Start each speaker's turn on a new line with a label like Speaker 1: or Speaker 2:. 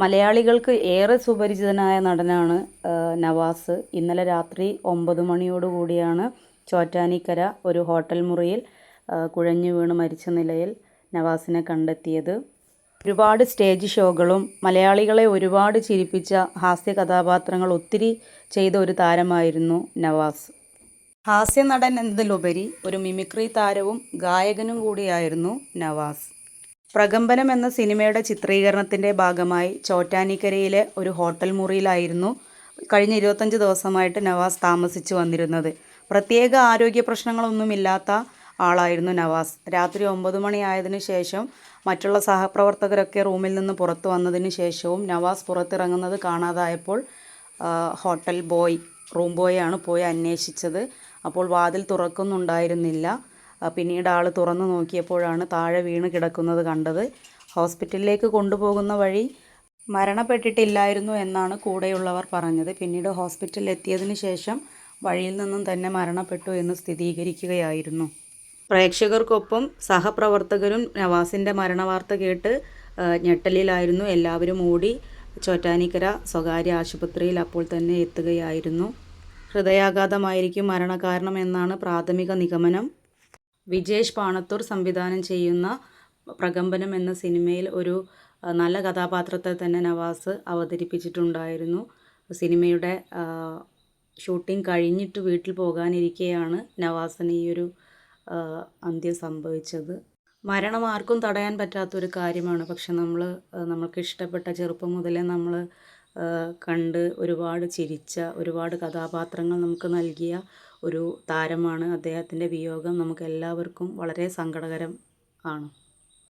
Speaker 1: മലയാളികൾക്ക് ഏറെ സുപരിചിതനായ നടനാണ് നവാസ്. ഇന്നലെ രാത്രി ഒമ്പത് മണിയോടുകൂടിയാണ് ചോറ്റാനിക്കര ഒരു ഹോട്ടൽ മുറിയിൽ കുഴഞ്ഞു വീണ് മരിച്ച നിലയിൽ നവാസിനെ കണ്ടെത്തിയത്. ഒരുപാട് സ്റ്റേജ് ഷോകളും മലയാളികളെ ഒരുപാട് ചിരിപ്പിച്ച ഹാസ്യ കഥാപാത്രങ്ങൾ ഒത്തിരി ചെയ്ത ഒരു താരമായിരുന്നു നവാസ്. ഹാസ്യ നടൻ എന്നതിലുപരി ഒരു മിമിക്രി താരവും ഗായകനും കൂടിയായിരുന്നു നവാസ്. പ്രകമ്പനം എന്ന സിനിമയുടെ ചിത്രീകരണത്തിന്റെ ഭാഗമായി ചോറ്റാനിക്കരയിലെ ഒരു ഹോട്ടൽ മുറിയിലായിരുന്നു കഴിഞ്ഞ ഇരുപത്തഞ്ച് ദിവസമായിട്ട് നവാസ് താമസിച്ചു വന്നിരുന്നത്. പ്രത്യേക ആരോഗ്യ പ്രശ്നങ്ങളൊന്നുമില്ലാത്ത ആളായിരുന്നു നവാസ്. രാത്രി ഒമ്പത് മണിയായതിനു ശേഷം മറ്റുള്ള സഹപ്രവർത്തകരൊക്കെ റൂമിൽ നിന്ന് പുറത്തു വന്നതിന് ശേഷവും നവാസ് പുറത്തിറങ്ങുന്നത് കാണാതായപ്പോൾ ഹോട്ടൽ ബോയ് റൂം ബോയാണ് പോയി അന്വേഷിച്ചത്. അപ്പോൾ വാതിൽ തുറക്കുന്നുണ്ടായിരുന്നില്ല. പിന്നീട് ആൾ തുറന്നു നോക്കിയപ്പോഴാണ് താഴെ വീണ് കിടക്കുന്നത് കണ്ടത്. ഹോസ്പിറ്റലിലേക്ക് കൊണ്ടുപോകുന്ന വഴി മരണപ്പെട്ടിട്ടില്ലായിരുന്നു എന്നാണ് കൂടെയുള്ളവർ പറഞ്ഞത്. പിന്നീട് ഹോസ്പിറ്റലിൽ എത്തിയതിന് ശേഷം വഴിയിൽ നിന്നും തന്നെ മരണപ്പെട്ടു എന്ന് സ്ഥിരീകരിക്കുകയായിരുന്നു. പ്രേക്ഷകർക്കൊപ്പം സഹപ്രവർത്തകരും നവാസിന്റെ മരണവാർത്ത കേട്ട് ഞെട്ടലിലായിരുന്നു. എല്ലാവരും ഓടി ചോറ്റാനിക്കര സ്വകാര്യ ആശുപത്രിയിൽ അപ്പോൾ തന്നെ എത്തുകയായിരുന്നു. ഹൃദയാഘാതമായിരിക്കും മരണകാരണം എന്നാണ് പ്രാഥമിക നിഗമനം. വിജേഷ് പാണത്തൂർ സംവിധാനം ചെയ്യുന്ന പ്രകമ്പനം എന്ന സിനിമയിൽ ഒരു നല്ല കഥാപാത്രത്തെ തന്നെ നവാസ് അവതരിപ്പിച്ചിട്ടുണ്ടായിരുന്നു. സിനിമയുടെ ഷൂട്ടിംഗ് കഴിഞ്ഞിട്ട് വീട്ടിൽ പോകാനിരിക്കെയാണ് നവാസിന് ഈ ഒരു അന്ത്യം സംഭവിച്ചത്. മരണം ആർക്കും തടയാൻ പറ്റാത്തൊരു കാര്യമാണ്. പക്ഷെ നമ്മൾ നമ്മൾക്ക് ഇഷ്ടപ്പെട്ട ചെറുപ്പം മുതലേ നമ്മൾ കണ്ട് ഒരുപാട് ചിരിച്ച ഒരുപാട് കഥാപാത്രങ്ങൾ നമുക്ക് നൽകിയ ഒരു താരമാണ് അദ്ദേഹത്തിന്റെ വിയോഗം. നമുക്ക് എല്ലാവർക്കും വളരെ സങ്കടകരം ആണ്.